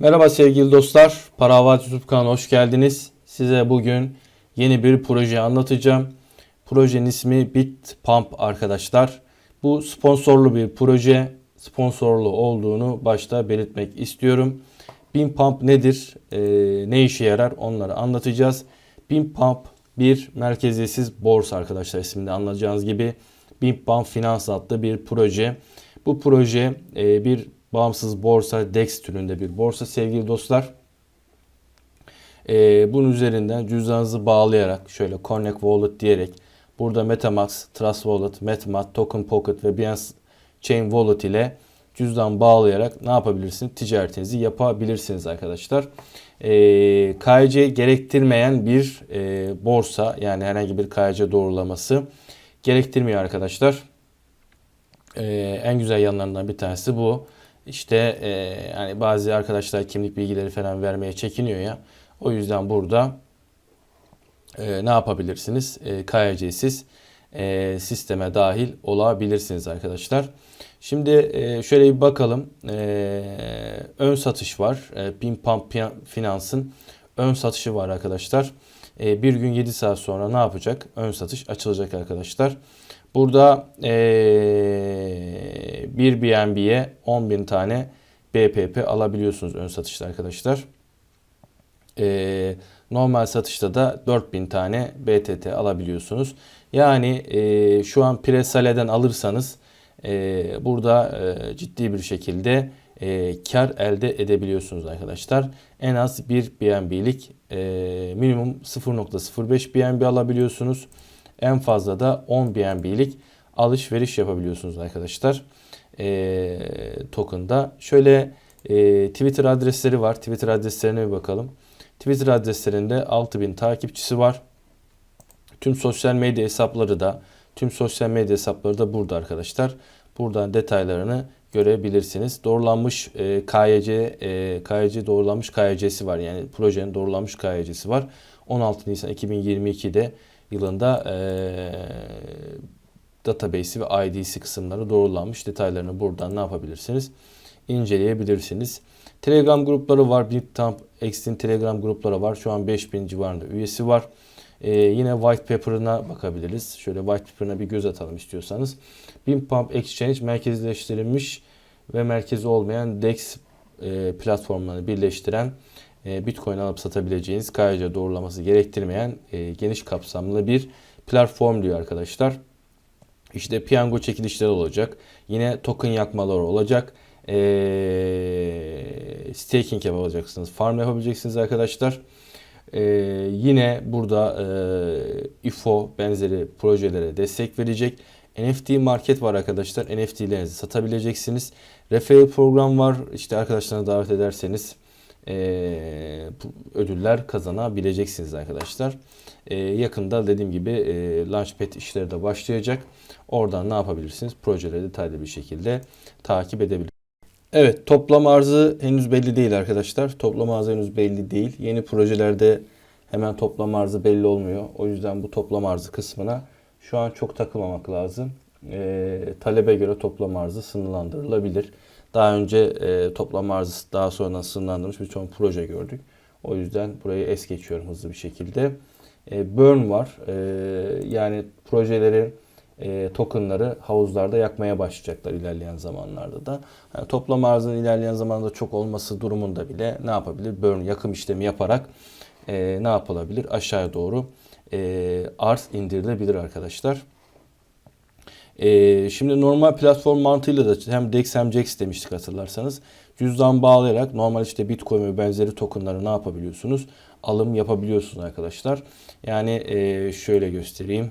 Merhaba sevgili dostlar. Para Havat YouTube kanalına hoş geldiniz. Size bugün yeni bir proje anlatacağım. Projenin ismi BitPump arkadaşlar. Bu sponsorlu bir proje. Sponsorlu olduğunu başta belirtmek istiyorum. BitPump nedir? Ee, ne işe yarar? Onları anlatacağız. BitPump bir merkeziyetsiz borsa arkadaşlar isminde anlayacağınız gibi. BitPump Finans adlı bir proje. Bu proje e, bir bağımsız borsa DEX türünde bir borsa sevgili dostlar. Ee, bunun üzerinden cüzdanınızı bağlayarak şöyle Connect Wallet diyerek burada Metamask, Trust Wallet, MetaMask, Token Pocket ve Binance Chain Wallet ile cüzdan bağlayarak ne yapabilirsiniz? Ticaretinizi yapabilirsiniz arkadaşlar. Ee, KYC gerektirmeyen bir e, borsa yani herhangi bir KYC doğrulaması gerektirmiyor arkadaşlar. Ee, en güzel yanlarından bir tanesi bu. İşte e, yani bazı arkadaşlar kimlik bilgileri falan vermeye çekiniyor ya. O yüzden burada e, ne yapabilirsiniz? E, KYC'siz e, sisteme dahil olabilirsiniz arkadaşlar. Şimdi e, şöyle bir bakalım. E, ön satış var. E, Pimpam Finans'ın ön satışı var arkadaşlar. E, bir gün 7 saat sonra ne yapacak? Ön satış açılacak arkadaşlar. Burada e, bir BNB'ye 10.000 tane BPP alabiliyorsunuz ön satışta arkadaşlar. E, normal satışta da 4000 tane BTT alabiliyorsunuz. Yani e, şu an Presale'den alırsanız e, burada e, ciddi bir şekilde e, kar elde edebiliyorsunuz arkadaşlar. En az bir BNB'lik e, minimum 0.05 BNB alabiliyorsunuz. En fazla da 10 BNB'lik alışveriş yapabiliyorsunuz arkadaşlar. E, token'da. Şöyle e, Twitter adresleri var. Twitter adreslerine bir bakalım. Twitter adreslerinde 6000 takipçisi var. Tüm sosyal medya hesapları da tüm sosyal medya hesapları da burada arkadaşlar. Buradan detaylarını görebilirsiniz. Doğrulanmış e, KYC e, KYC doğrulanmış KYC'si var. Yani projenin doğrulanmış KYC'si var. 16 Nisan 2022'de yılında e, database'i ve ID'si kısımları doğrulanmış. Detaylarını buradan ne yapabilirsiniz? inceleyebilirsiniz. Telegram grupları var. Bittamp X'in Telegram grupları var. Şu an 5000 civarında üyesi var. Ee, yine white paper'ına bakabiliriz. Şöyle white paper'ına bir göz atalım istiyorsanız. Bitpump Exchange merkezleştirilmiş ve merkezi olmayan DEX e, platformlarını birleştiren Bitcoin alıp satabileceğiniz KYC doğrulaması gerektirmeyen e, geniş kapsamlı bir platform diyor arkadaşlar. İşte piyango çekilişleri olacak. Yine token yakmaları olacak. Ee, staking yapabileceksiniz. Farm yapabileceksiniz arkadaşlar. Ee, yine burada e, IFO benzeri projelere destek verecek. NFT market var arkadaşlar. NFT'lerinizi satabileceksiniz. Referral program var. İşte arkadaşlarına davet ederseniz e, ödüller kazanabileceksiniz arkadaşlar. E, yakında dediğim gibi e, Launchpad işleri de başlayacak. Oradan ne yapabilirsiniz? Projeleri detaylı bir şekilde takip edebilirsiniz. Evet toplam arzı henüz belli değil arkadaşlar. Toplam arzı henüz belli değil. Yeni projelerde hemen toplam arzı belli olmuyor. O yüzden bu toplam arzı kısmına şu an çok takılmamak lazım. E, talebe göre toplam arzı sınırlandırılabilir. Daha önce e, toplam arzı daha sonradan sınırlandırmış birçok proje gördük. O yüzden burayı es geçiyorum hızlı bir şekilde. E, burn var. E, yani projeleri e, tokenları havuzlarda yakmaya başlayacaklar ilerleyen zamanlarda da. Yani toplam arzın ilerleyen zamanda çok olması durumunda bile ne yapabilir? Burn yakım işlemi yaparak e, ne yapılabilir? Aşağıya doğru e, arz indirilebilir arkadaşlar. E, şimdi normal platform mantığıyla da hem DEX hem JAX demiştik hatırlarsanız. Cüzdan bağlayarak normal işte Bitcoin ve benzeri tokenları ne yapabiliyorsunuz? Alım yapabiliyorsunuz arkadaşlar. Yani e, şöyle göstereyim.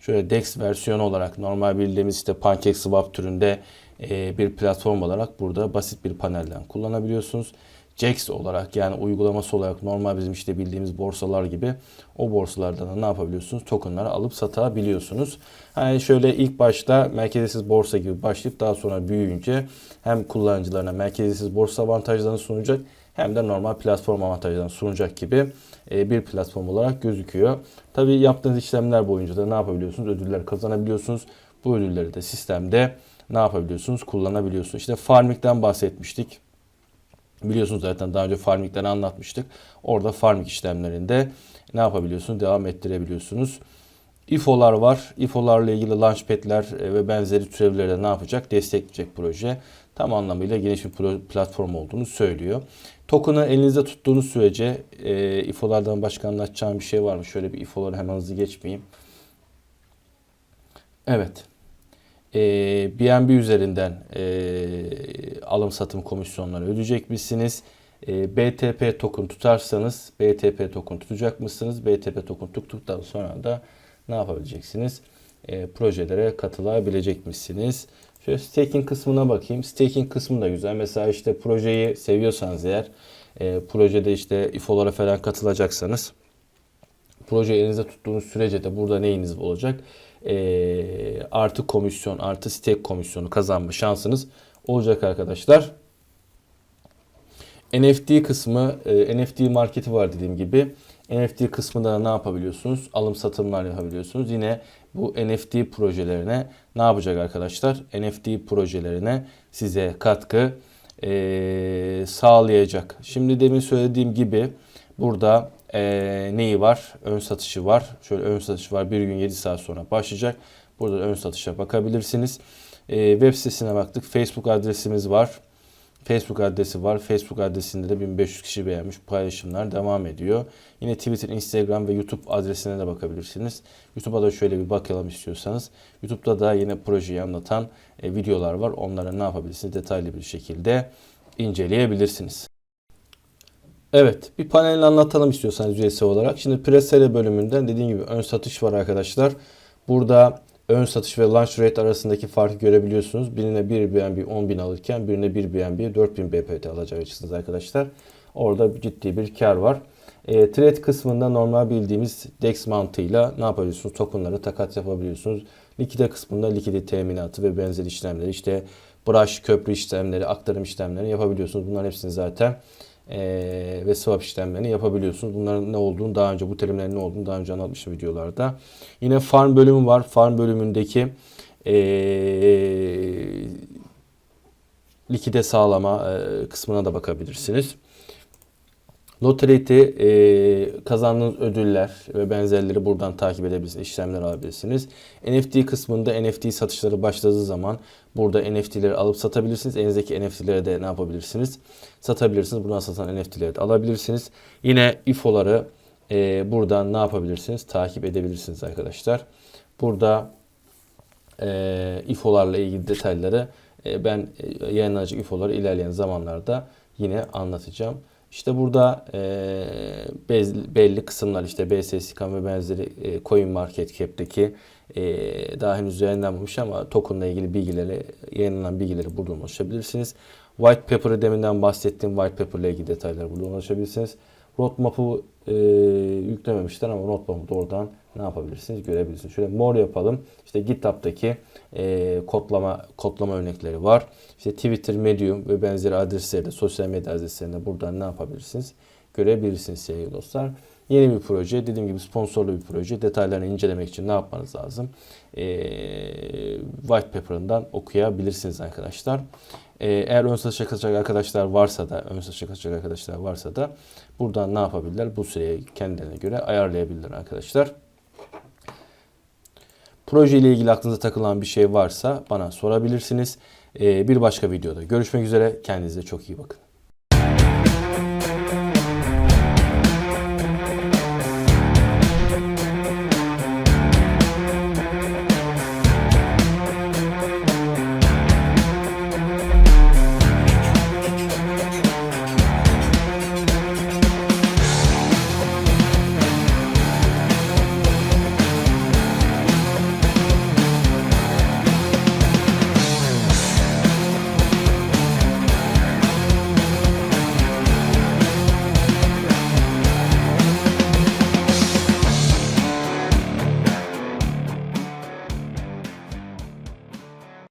Şöyle DEX versiyonu olarak normal bildiğimiz işte PancakeSwap türünde e, bir platform olarak burada basit bir panelden kullanabiliyorsunuz. JAX olarak yani uygulaması olarak normal bizim işte bildiğimiz borsalar gibi o borsalardan da ne yapabiliyorsunuz? Tokenları alıp satabiliyorsunuz. Hani şöyle ilk başta merkeziyetsiz borsa gibi başlayıp daha sonra büyüyünce hem kullanıcılarına merkeziyetsiz borsa avantajlarını sunacak hem de normal platform avantajlarını sunacak gibi e, bir platform olarak gözüküyor. Tabii yaptığınız işlemler boyunca da ne yapabiliyorsunuz? Ödüller kazanabiliyorsunuz. Bu ödülleri de sistemde ne yapabiliyorsunuz? Kullanabiliyorsunuz. İşte farming'den bahsetmiştik. Biliyorsunuz zaten daha önce farmingleri anlatmıştık. Orada farming işlemlerinde ne yapabiliyorsunuz? Devam ettirebiliyorsunuz. IFO'lar var. IFO'larla ilgili launchpad'ler e, ve benzeri türevleri de ne yapacak? Destekleyecek proje. Tam anlamıyla geniş bir platform olduğunu söylüyor. Token'ı elinizde tuttuğunuz sürece e, IFO'lardan başka anlatacağım bir şey var mı? Şöyle bir IFO'ları hemen hızlı geçmeyeyim. Evet. E, BNB üzerinden e, alım satım komisyonları ödeyecekmişsiniz. E, BTP token tutarsanız BTP token tutacak mısınız? BTP token tuttuktan sonra da ne yapabileceksiniz? E, projelere katılabilecekmişsiniz. Şöyle staking kısmına bakayım. Staking kısmı da güzel. Mesela işte projeyi seviyorsanız eğer e, projede işte IFO'lara falan katılacaksanız projeyi elinizde tuttuğunuz sürece de burada neyiniz olacak? E, artı komisyon, artı stake komisyonu kazanma şansınız olacak arkadaşlar. NFT kısmı, e, NFT marketi var dediğim gibi. NFT kısmında ne yapabiliyorsunuz? Alım satımlar yapabiliyorsunuz. Yine bu NFT projelerine ne yapacak arkadaşlar? NFT projelerine size katkı e, sağlayacak. Şimdi demin söylediğim gibi burada e, neyi var? Ön satışı var. Şöyle ön satış var. Bir gün 7 saat sonra başlayacak. Burada ön satışa bakabilirsiniz. E, web sitesine baktık. Facebook adresimiz var. Facebook adresi var. Facebook adresinde de 1500 kişi beğenmiş. Paylaşımlar devam ediyor. Yine Twitter, Instagram ve YouTube adresine de bakabilirsiniz. YouTube'a da şöyle bir bakalım istiyorsanız. YouTube'da da yine projeyi anlatan e, videolar var. Onları ne yapabilirsiniz? Detaylı bir şekilde inceleyebilirsiniz. Evet, bir panelini anlatalım istiyorsanız üyesi olarak. Şimdi presale bölümünden dediğim gibi ön satış var arkadaşlar. Burada ön satış ve launch rate arasındaki farkı görebiliyorsunuz. Birine 1 BNB 10.000 alırken birine 1 BNB 4000 BPT alacaksınız arkadaşlar. Orada ciddi bir kar var. E, trade kısmında normal bildiğimiz DEX mantığıyla ne yapabiliyorsunuz? Tokenları takat yapabiliyorsunuz. Likide kısmında likide teminatı ve benzeri işlemleri işte brush, köprü işlemleri, aktarım işlemleri yapabiliyorsunuz. Bunların hepsini zaten e, ve swap işlemlerini yapabiliyorsunuz. Bunların ne olduğunu daha önce bu terimlerin ne olduğunu daha önce anlatmıştım videolarda. Yine farm bölümü var. Farm bölümündeki e, likide sağlama e, kısmına da bakabilirsiniz. Notarity e, kazandığınız ödüller ve benzerleri buradan takip edebilirsiniz, işlemler alabilirsiniz. NFT kısmında NFT satışları başladığı zaman burada NFT'leri alıp satabilirsiniz. Elinizdeki NFT'leri de ne yapabilirsiniz? Satabilirsiniz. Buradan satan NFT'leri de alabilirsiniz. Yine IFO'ları e, buradan ne yapabilirsiniz? Takip edebilirsiniz arkadaşlar. Burada e, IFO'larla ilgili detayları e, ben e, yayınlanacak IFO'ları ilerleyen zamanlarda yine anlatacağım. İşte burada e, bez, belli kısımlar işte BSSCam ve benzeri e, Coin Market Cap'teki e, daha henüz yayınlanmamış ama tokenla ilgili bilgileri, yayınlanan bilgileri buradan ulaşabilirsiniz. White Paper'ı deminden bahsettiğim White Paper ile ilgili detayları buradan ulaşabilirsiniz. Roadmap'ı e, yüklememişler ama roadmap'ı da oradan ne yapabilirsiniz görebilirsiniz. Şöyle mor yapalım. İşte GitHub'daki e, kodlama kodlama örnekleri var. İşte Twitter, Medium ve benzeri adresleri de sosyal medya adreslerinde buradan ne yapabilirsiniz görebilirsiniz sevgili dostlar. Yeni bir proje. Dediğim gibi sponsorlu bir proje. Detaylarını incelemek için ne yapmanız lazım? E, white paper'ından okuyabilirsiniz arkadaşlar. E, eğer ön satışa katacak arkadaşlar varsa da, ön satışa katacak arkadaşlar varsa da buradan ne yapabilirler? Bu süreyi kendilerine göre ayarlayabilirler arkadaşlar. Proje ile ilgili aklınıza takılan bir şey varsa bana sorabilirsiniz. E, bir başka videoda görüşmek üzere. Kendinize çok iyi bakın.